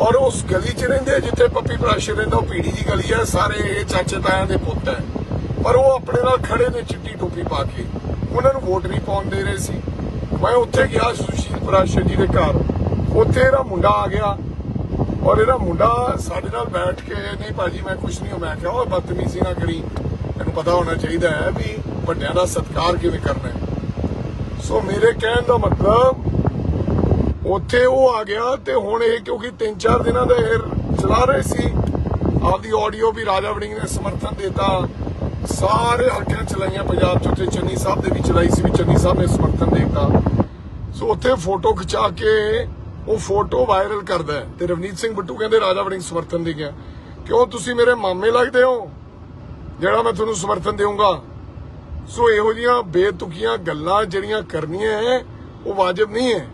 ਔਰ ਉਸ ਗਲੀ 'ਚ ਰਹਿੰਦੇ ਜਿੱਥੇ ਪੱਪੀ ਪ੍ਰਾਸ਼ਰ ਰਹਿੰਦਾ, ਉਹ ਪੀੜੀ ਦੀ ਗਲੀ ਹੈ ਸਾਰੇ ਇਹ ਚਾਚੇ ਤਾਇਆਂ ਦੇ ਪੁੱਤ ਹੈ ਪਰ ਉਹ ਆਪਣੇ ਨਾਲ ਖੜੇ ਨੇ ਚਿੱਟੀ ਟੋਪੀ ਪਾ ਕੇ। ਉਹਨਾਂ ਨੂੰ ਵੋਟ ਨਹੀਂ ਪਾਉਣ ਦੇ ਰਹੇ ਸੀ। ਮੈਂ ਉੱਥੇ ਗਿਆ, ਸੁਸ਼ੀਲ ਪ੍ਰਾਸ਼ਰ ਜੀ ਦੇ ਘਰ। ਉੱਥੇ ਇਹਦਾ ਮੁੰਡਾ ਆ ਗਿਆ। ਔਰ ਇਹਦਾ ਮੁੰਡਾ ਸਾਡੇ ਨਾਲ ਬੈਠ ਕੇ, ਨਹੀਂ ਭਾਜੀ, ਮੈਂ ਕੁਝ ਨਹੀਂ ਮੈਂ ਕਿਹਾ, ਉਹ ਬਦਤਮੀਜ਼ੀ ਨਾ ਕਰੀ। ਇਹਨੂੰ ਪਤਾ ਹੋਣਾ ਚਾਹੀਦਾ ਹੈ ਵੀ ਵੱਡਿਆਂ ਦਾ ਸਤਿਕਾਰ ਕਿਵੇਂ ਕਰਨਾ ਹੈ। ਸੋ ਮੇਰੇ ਕਹਿਣ ਦਾ ਮਤਲਬ ਉੱਥੇ ਉਹ ਆ ਗਿਆ ਤੇ ਹੁਣ ਇਹ ਕਿਉਂਕਿ 3-4 ਦਿਨਾਂ ਦਾ ਇਹ ਚਲਾ ਰਹੇ ਸੀ, ਆਪਦੀ ਆਡੀਓ ਵੀ ਰਾਜਾ ਵੜਿੰਗ ਨੇ ਸਮਰਥਨ ਦਿੱਤਾ। ਸਾਰੇ ਹਲਕਿਆਂ ਚਲਾਈਆਂ, ਪੰਜਾਬ ਚ ਉੱਥੇ ਚੰਨੀ ਸਾਹਿਬ ਦੇ ਵੀ ਚਲਾਈ ਸੀ, ਵੀ ਚੰਨੀ ਸਾਹਿਬ ਨੇ ਸਮਰਥਨ ਦਿੱਤਾ। ਸੋ ਉੱਥੇ ਫੋਟੋ ਖਿਚਾ ਕੇ ਉਹ ਫੋਟੋ ਵਾਇਰਲ ਕਰਦਾ ਤੇ ਰਵਨੀਤ ਸਿੰਘ ਬਿੱਟੂ ਕਹਿੰਦੇ ਰਾਜਾ ਵੜਿੰਗ ਸਮਰਥਨ ਦੇ ਗਿਆ। ਕਿਉਂ ਤੁਸੀਂ ਮੇਰੇ ਮਾਮੇ ਲੱਗਦੇ ਹੋ? ਜਿਹੜਾ ਮੈਂ ਤੁਹਾਨੂੰ ਸਮਰਥਨ ਦੇਵਾਂਗਾ ਸੋ ਇਹੋ ਜੀਆਂ ਬੇਤੁਕੀਆਂ ਗੱਲਾਂ ਜਿਹੜੀਆਂ ਕਰਨੀਆਂ ਹੈ, ਉਹ ਵਾਜਬ ਨਹੀਂ ਹੈ।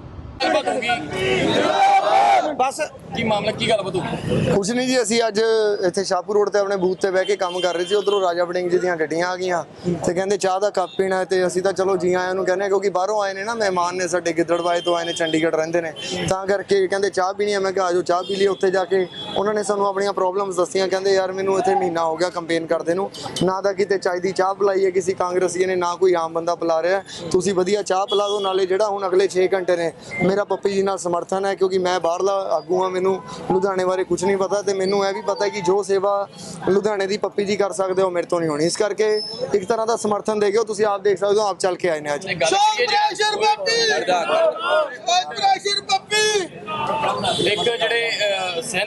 ਬਸ ਕੀ ਮਾਮਲਾ, ਕੀ ਗੱਲਬਾਤ ਹੋਊਗੀ ਕੁਛ ਨਹੀਂ ਜੀ, ਅਸੀਂ ਅੱਜ ਇੱਥੇ ਸ਼ਾਹਪੁਰ ਰੋਡ ਤੇ ਆਪਣੇ ਬੂਥ ਤੇ ਬਹਿ ਕੇ ਕੰਮ ਕਰ ਰਹੇ ਸੀ। ਉਧਰੋਂ ਰਾਜਾ ਵੜਿੰਗ ਜੀ ਦੀਆਂ ਗੱਡੀਆਂ ਆ ਗਈਆਂ ਤੇ ਕਹਿੰਦੇ ਚਾਹ ਦਾ ਕੱਪ ਪੀਣਾ ਤੇ ਅਸੀਂ ਤਾਂ ਚਲੋ ਜੀ ਆਇਆਂ ਨੂੰ ਕਹਿੰਦੇ ਕਿਉਂਕਿ ਬਾਹਰੋਂ ਆਏ ਨੇ ਨਾ ਮਹਿਮਾਨ ਨੇ ਸਾਡੇ ਗਿੱਦੜਵਾਏ ਤੋਂ ਆਏ ਨੇ, ਚੰਡੀਗੜ੍ਹ ਰਹਿੰਦੇ ਨੇ। ਤਾਂ ਕਰਕੇ ਕਹਿੰਦੇ ਚਾਹ ਪੀਣੀ ਹੈ। ਮੈਂ ਕਿਹਾ, ਆਜੋ ਚਾਹ ਪੀ ਲਈ ਉੱਥੇ ਜਾ ਕੇ। ਉਹਨਾਂ ਨੇ ਸਾਨੂੰ ਆਪਣੀਆਂ ਪ੍ਰੋਬਲਮਸ ਦੱਸੀਆਂ, ਕਹਿੰਦੇ ਯਾਰ ਮੈਨੂੰ ਇੱਥੇ ਮਹੀਨਾ ਹੋ ਗਿਆ ਕੰਪੇਨ ਕਰਦੇ ਨੂੰ। ਨਾ ਤਾਂ ਕਿਤੇ ਚਾਹ ਦੀ ਚਾਹ ਪਿਲਾਈ ਹੈ ਕਿਸੇ ਕਾਂਗਰਸੀ ਨੇ, ਨਾ ਕੋਈ ਆਮ ਬੰਦਾ ਪਿਲਾ ਰਿਹਾ ਤੁਸੀਂ ਵਧੀਆ ਚਾਹ ਪਿਲਾ ਦਿਓ, ਨਾਲੇ ਜਿਹੜਾ ਹੁਣ ਅਗਲੇ 6 ਘੰਟੇ ਨੇ, ਮੇਰਾ ਪੱਪੀ ਜੀ ਨਾਲ ਸਮਰਥਨ ਹੈ, ਕਿਉਂਕਿ ਮੈਂ ਬਾਹਰਲਾ ਆਗੂ ਹਾਂ ਮੈਨੂੰ ਲੁਧਿਆਣੇ ਬਾਰੇ ਕੁਝ ਨਹੀਂ ਪਤਾ ਤੇ ਮੈਨੂੰ ਇਹ ਵੀ ਪਤਾ ਕਿ ਜੋ ਸੇਵਾ ਲੁਧਿਆਣੇ ਦੀ ਪੱਪੀ ਜੀ ਕਰ ਸਕਦੇ ਹੋ ਮੇਰੇ ਤੋਂ ਨਹੀਂ ਹੋਣੀ। ਇਸ ਕਰਕੇ ਇੱਕ ਤਰ੍ਹਾਂ ਦਾ ਸਮਰਥਨ ਦੇ ਗਿਓ ਤੁਸੀਂ ਆਪ ਦੇਖ ਸਕਦੇ ਹੋ ਆਪ ਚੱਲ ਕੇ ਆਏ ਨੇ ਅੱਜ। ਇਹ ਗੱਲ ਕੀ ਹੈ ਪ੍ਰੈਸ਼ਰ ਪੱਪੀ! ਪ੍ਰੈਸ਼ਰ ਪੱਪੀ! ਇੱਕ ਜਿਹੜੇ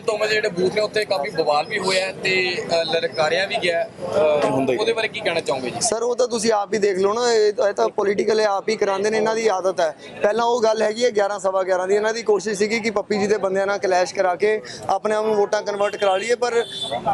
ਤੋਮਸ ਦੇ ਜਿਹੜੇ ਬੂਥ ਨੇ ਉੱਥੇ ਕਾਫੀ ਬਵਾਲ ਵੀ ਹੋਇਆ ਹੈ ਤੇ ਲਲਕਾਰਿਆ ਵੀ ਗਿਆ ਉਹਦੇ ਬਾਰੇ ਕੀ ਕਹਿਣਾ ਚਾਹੋਗੇ ਜੀ? ਸਰ ਉਹ ਤਾਂ ਤੁਸੀਂ ਆਪ ਹੀ ਦੇਖ ਲਓ ਨਾ ਇਹ ਤਾਂ ਪੋਲੀਟੀਕਲ ਆਪ ਹੀ ਕਰਾਉਂਦੇ ਨੇ ਇਹਨਾਂ ਦੀ ਆਦਤ ਹੈ। ਪਹਿਲਾਂ ਉਹ ਗੱਲ ਹੈਗੀ ਹੈ 11 ਸਵਾ 11 ਦੀ ਇਹਨਾਂ ਦੀ ਕੋਸ਼ਿਸ਼ ਸੀਗੀ ਕਿ ਪੱਪੀ ਜੀ ਦੇ ਬੰਦਿਆਂ ਨਾਲ ਕਲੈਸ਼ ਕਰਾ ਕੇ ਆਪਣੇ ਆਪ ਨੂੰ ਵੋਟਾਂ ਕਨਵਰਟ ਕਰਾ ਲਈਏ ਪਰ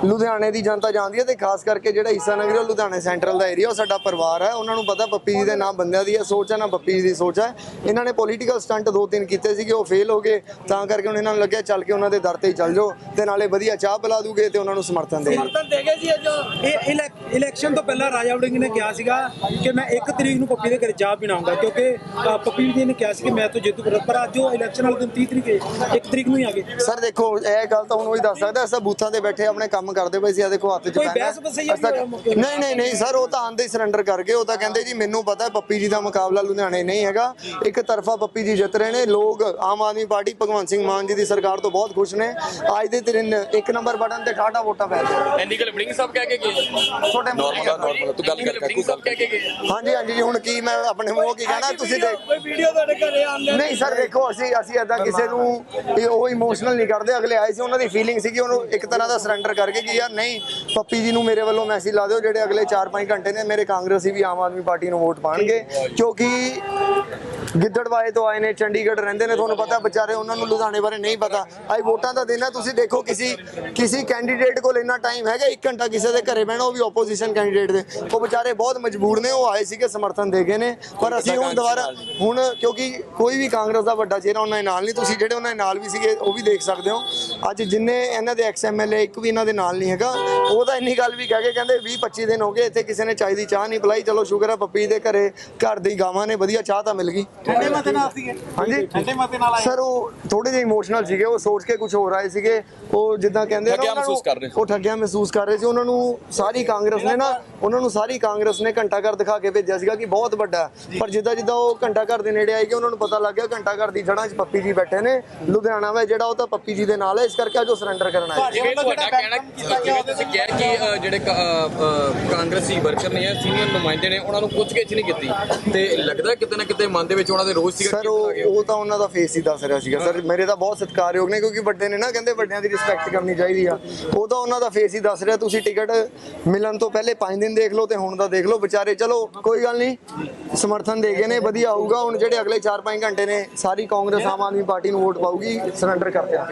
ਲੁਧਿਆਣੇ ਦੀ ਜਨਤਾ ਜਾਣਦੀ ਹੈ ਤੇ ਖਾਸ ਕਰਕੇ ਜਿਹੜਾ ਈਸਾ ਨਗਰ ਉਹ ਲੁਧਿਆਣੇ ਸੈਂਟਰਲ ਦਾ ਏਰੀਆ ਉਹ ਸਾਡਾ ਪਰਿਵਾਰ ਹੈ। ਉਹਨਾਂ ਨੂੰ ਪਤਾ ਪੱਪੀ ਜੀ ਦੇ ਨਾਮ ਬੰਦਿਆਂ ਦੀ ਹੈ ਸੋਚ ਹੈ ਨਾ ਪੱਪੀ ਜੀ ਦੀ ਸੋਚ ਹੈ। ਇਹਨਾਂ ਨੇ ਪੋਲੀਟੀਕਲ ਸਟੰਟ ਦੋ ਤਿੰਨ ਕੀਤੇ ਸੀਗੇ ਉਹ ਫੇਲ ਹੋ ਗਏ। ਤਾਂ ਕਰਕੇ ਹੁਣ ਇਹਨਾਂ ਨੂੰ ਲੱਗਿਆ ਚੱਲ ਕੇ ਉਹਨਾਂ ਦੇ ਦਰ ਤੇ ਚੱਲ ਜਾਓ ਤੇ ਨਾਲੇ ਵਧੀਆ ਚਾਹ ਪਿਲਾ ਦੂਗੇ ਤੇ ਉਹਨਾਂ ਨੂੰ ਸਮਰਥਨ ਦੇਣਗੇ ਸਮਰਥਨ ਦੇ ਗਏ ਜੀ ਅੱਜ ਇਹ ਇਲੈਕਸ਼ਨ ਤੋਂ ਪਹਿਲਾਂ ਰਾਜਾ ਵੜਿੰਗ ਨੇ ਕਿਹਾ ਸੀਗਾ ਕਿ ਮੈਂ 1 ਤਰੀਕ ਨੂੰ ਪੱਪੀ ਦੇ ਘਰ ਚਾਹ ਪੀਣਾ ਆਉਂਗਾ ਕਿਉਂਕਿ ਪੱਪੀ ਜੀ ਨੇ ਕਿਹਾ ਸੀ ਕਿ ਮੈਂ ਤਾਂ ਜਿੱਤੂ ਕਰ ਪਰ ਅੱਜ ਉਹ ਇਲੈਕਸ਼ਨ ਵਾਲੇ ਦਿਨ 30 ਤਰੀਕ ਹੈ 1 ਤਰੀਕ ਨੂੰ ਹੀ ਆ ਗਏ ਸਰ ਦੇਖੋ ਇਹ ਗੱਲ ਤਾਂ ਹੁਣ ਉਹੀ ਦੱਸ ਸਕਦਾ ਅਸਾਂ ਬੂਥਾਂ ਤੇ ਬੈਠੇ ਆਪਣੇ ਕੰਮ ਕਰਦੇ ਪਏ ਸੀ ਆ ਦੇਖੋ ਹੱਥ 'ਚ ਕੋਈ ਹੈ। ਬਹਿਸ ਕੋਈ ਮੌਕੇ? ਨਹੀਂ ਨਹੀਂ ਨਹੀਂ ਸਰ ਉਹ ਤਾਂ ਆਂਦੇ ਸਰੈਂਡਰ ਕਰ ਗਏ ਉਹ ਤਾਂ ਕਹਿੰਦੇ ਜੀ ਮੈਨੂੰ ਪਤਾ ਹੈ ਪੱਪੀ ਜੀ ਦਾ ਮੁਕਾਬਲਾ ਲੁਧਿਆਣੇ ਨਹੀਂ ਹੈਗਾ ਇੱਕ ਤਰਫਾ ਪੱਪੀ ਜੀ ਜਿੱਤ ਰਹੇ ਨੇ ਲੋਕ ਆਮ ਆਦਮੀ ਪਾਰਟੀ ਭਗਵੰਤ ਸਿੰਘ ਮਾਨ ਜੀ ਦੀ ਸਰਕਾਰ ਤੋਂ ਬਹੁਤ ਖੁਸ਼ ਨੇ ਅੱਜ ਦੇ ਦਿਨ ਇੱਕ ਨੰਬਰ ਬਟਨ ਤੇ ਠਾਠਾ ਵੋਟਾਂ ਪੈ ਰਹੀਆਂ ਐਨੀ ਗੱਲ ਬੜਿੰਗ ਸਾਹਿਬ ਕਹਿ ਕੇ ਗਏ ਛੋਟੇ ਨਾਰਮਲ ਨਾਰਮਲ ਤੂੰ ਗੱਲ ਕਰ ਬੜਿੰਗ ਸਾਹਿਬ ਕਹਿ ਕੇ ਗਏ ਹਾਂਜੀ ਹਾਂਜੀ ਜੀ ਹੁਣ ਕੀ ਮੈਂ ਆਪਣੇ ਮੂੰਹੋਂ ਕੀ ਕਹਿਣਾ? ਤੁਸੀਂ ਕੋਈ ਵੀਡੀਓ ਤੁਹਾਡੇ ਘਰੇ ਆਉਂਦੇ ਨਹੀਂ ਸਰ ਦੇਖੋ ਅਸੀਂ ਅਸੀਂ ਏਦਾਂ ਕਿਸੇ ਨੂੰ ਇਹ ਉਹ ਇਮੋਸ਼ਨਲ ਨਹੀਂ ਕਰਦੇ। ਅਗਲੇ ਆਏ ਸੀ ਉਹਨਾਂ ਦੀ ਫੀਲਿੰਗ ਸੀਗੀ ਉਹਨੂੰ ਇੱਕ ਤਰ੍ਹਾਂ ਦਾ ਸਰੈਂਡਰ ਕਰਕੇ ਕਿ ਯਾਰ ਨਹੀਂ ਪੱਪੀ ਜੀ ਨੂੰ ਮੇਰੇ ਵੱਲੋਂ ਮੈਸੇਜ ਲਾ ਦਿਓ ਜਿਹੜੇ ਅਗਲੇ 4-5 ਘੰਟੇ ਨੇ ਮੇਰੇ ਕਾਂਗਰਸੀ ਵੀ ਆਮ ਆਦਮੀ ਪਾਰਟੀ ਨੂੰ ਵੋਟ ਪਾਣਗੇ। ਕਿਉਂਕਿ ਗਿੱਦੜਵਾਏ ਤੋਂ ਆਏ ਨੇ ਚੰਡੀਗੜ੍ਹ ਰਹਿੰਦੇ ਨੇ ਤੁਹਾਨੂੰ ਪਤਾ ਵਿਚਾਰੇ ਉਹਨਾਂ ਨੂੰ ਲੁਧਿਆਣੇ ਬਾਰੇ ਨਹੀਂ ਪਤਾ। ਅੱਜ ਵੋਟਾਂ ਦਾ ਦਿਨ ਹੈ ਤੁਸੀਂ ਦੇਖੋ ਕਿਸੇ ਕਿਸੇ ਕੈਂਡੀਡੇਟ ਕੋਲ ਇੰਨਾ ਟਾਈਮ ਹੈਗਾ 1 ਘੰਟਾ ਕਿਸੇ ਦੇ ਘਰੇ ਬਹਿਣਾ ਉਹ ਵੀ ਆਪੋਜੀਸ਼ਨ ਕੈਂਡੀਡੇਟ ਦੇ। ਉਹ ਵਿਚਾਰੇ ਬਹੁਤ ਮਜਬੂਰ ਨੇ ਉਹ ਆਏ ਸੀਗੇ ਸਮਰਥਨ ਦੇ ਗਏ ਨੇ। ਪਰ ਅਸੀਂ ਹੁਣ ਦੁਬਾਰਾ ਹੁਣ ਕਿਉਂਕਿ ਕੋਈ ਵੀ ਕਾਂਗਰਸ ਦਾ ਵੱਡਾ ਚਿਹਰਾ ਉਹਨਾਂ ਦੇ ਨਾਲ ਨਹੀਂ। ਤੁਸੀਂ ਜਿਹੜੇ ਉਹਨਾਂ ਦੇ ਨਾਲ ਵੀ ਸੀਗੇ ਉਹ ਵੀ ਦੇਖ ਸਕਦੇ ਹੋ। ਅੱਜ ਜਿੰਨੇ ਇਹਨਾਂ ਦੇ ਐਕਸ ਐਮਐਲਏ ਇੱਕ ਵੀ ਇਹਨਾਂ ਦੇ ਨਾਲ ਨਹੀਂ ਹੈਗਾ। ਉਹ ਤਾਂ ਇੰਨੀ ਗੱਲ ਵੀ ਕਹਿ ਕੇ ਕਹਿੰਦੇ 20 25 ਦਿਨ ਹੋ ਗਏ ਇੱਥੇ ਕਿਸੇ ਨੇ ਚਾਹ ਦੀ ਚਾਹ ਨਹੀਂ ਪਿਲਾਈ। ਚਲੋ ਸ਼ੁਕਰ ਹੈ ਪੱਪੀ ਦੇ ਘਰੇ ਘਰ ਦੀ ਗਾਵਾਂ ਨੇ ਵਧੀਆ ਚਾਹ ਤਾਂ ਮਿਲ ਗਈ। ਠੰਡੇ ਮਤੇ ਨਾਲ ਸੀਗੇ ਹਾਂਜੀ। ਠੰਡੇ ਮਤੇ ਨਾਲ ਆਏ? ਸਰ ਉਹ ਥੋੜੇ ਜਿਹੇ ਇਮੋਸ਼ਨਲ ਸੀਗੇ ਉਹ ਸੋਚ ਕੇ ਕੁਝ ਹੋਰ ਆਏ ਸੀਗੇ। ਉਹ ਜਿੱਦਾਂ ਕਹਿੰਦੇ ਆ ਠੱਗਿਆ ਮਹਿਸੂਸ ਕਰ ਰਹੇ। ਉਹ ਠੱਗਿਆ ਮਹਿਸੂਸ ਕਰ ਰਹੇ ਸੀ। ਉਹਨਾਂ ਨੂੰ ਸਾਰੀ ਕਾਂਗਰਸ ਨੇ ਨਾ ਉਹਨਾਂ ਨੂੰ ਸਾਰੀ ਕਾਂਗਰਸ ਨੇ ਘੰਟਾ ਘਰ ਦਿਖਾ ਕੇ ਭੇਜਿਆ ਸੀਗਾ ਕਿ ਬਹੁਤ ਵੱਡਾ। ਪਰ ਜਿੱਦਾਂ ਜਿੱਦਾਂ ਉਹ ਘੰਟਾ ਘਰ ਦੇ ਨੇੜੇ ਆਏ ਕਿ ਉਹਨਾਂ ਨੂੰ ਪਤਾ ਲੱਗ ਗਿਆ ਘੰਟਾ ਘਰ ਦੀ ਜੜ੍ਹਾਂ 'ਚ ਪੱਪੀ ਜੀ ਬੈਠੇ ਨੇ। ਲੁਧਿਆਣਾ ਵਾ ਜਿਹੜਾ ਉਹ ਤਾਂ ਪੱਪੀ ਜੀ ਦੇ ਨਾਲ ਹੈ। ਇਸ ਕਰਕੇ ਅੱਜ ਉਹ ਸਰੈਂਡਰ ਕਰਨ ਆਏ। ਤੁਹਾਡਾ ਕਹਿਣਾ ਜਿਵੇਂ ਤੁਸੀਂ ਕਿਹਾ ਕਿ ਜਿਹੜੇ ਕ- ਅਹ, ਕਾਂਗਰਸੀ ਵਰਕਰ ਨੇ ਸੀਨੀਅਰ ਨੁਮਾਇੰਦੇ ਨੇ ਉਹਨਾਂ ਨੂੰ ਪੁੱਛਗਿੱਛ ਨਹੀਂ ਕੀਤੀ। ਤੇ ਲੱਗਦਾ ਕਿਤੇ ਨਾ ਕਿਤੇ ਮਨ ਦੇ ਵਿੱਚ ਉਹਨਾਂ ਦੇ ਰੋਜ਼ ਸੀਗਾ ਸਰ ਉਹ ਤਾਂ ਉਹਨਾਂ ਦਾ ਫੇਸ ਹੀ ਦੱਸ ਰਿਹਾ ਸੀਗਾ। ਸਰ ਮੇਰੇ ਤਾਂ ਬਹੁਤ ਸਤਿਕਾਰਯੋਗ ਨੇ ਕਿਉਂਕਿ ਵੱਡੇ ਨੇ ਨਾ ਕਹਿੰਦੇ ਵੱਡਿਆਂ ਦੀ ਰਿਸਪੈਕਟ ਕਰਨੀ ਚਾਹੀਦੀ ਆ। ਉਹ ਤਾਂ ਉਹਨਾਂ ਦਾ ਫੇਸ ਹੀ ਦੱਸ ਰਿਹਾ ਤੁਸੀਂ ਟਿਕਟ ਮਿਲਣ ਤੋਂ ਪਹਿਲੇ 5 ਦਿਨ ਦੇਖ ਲਓ ਤੇ ਹੁਣ ਦਾ ਦੇਖ ਲਓ ਵਿਚਾਰੇ। ਚਲੋ ਕੋਈ ਗੱਲ ਨਹੀਂ ਸਮਰਥਨ ਦੇ ਗਏ ਨੇ ਵਧੀਆ ਆਊਗਾ। ਹੁਣ ਜਿਹੜੇ ਅਗਲੇ 4-5 ਘੰਟੇ ਨੇ ਸਾਰੀ ਕਾਂਗਰਸ ਆਮ ਆਦਮੀ ਪਾਰਟੀ ਨੂੰ ਵੋਟ ਪਾਊਗੀ ਸਰੈਂਡਰ ਕਰਦੇ ਆ।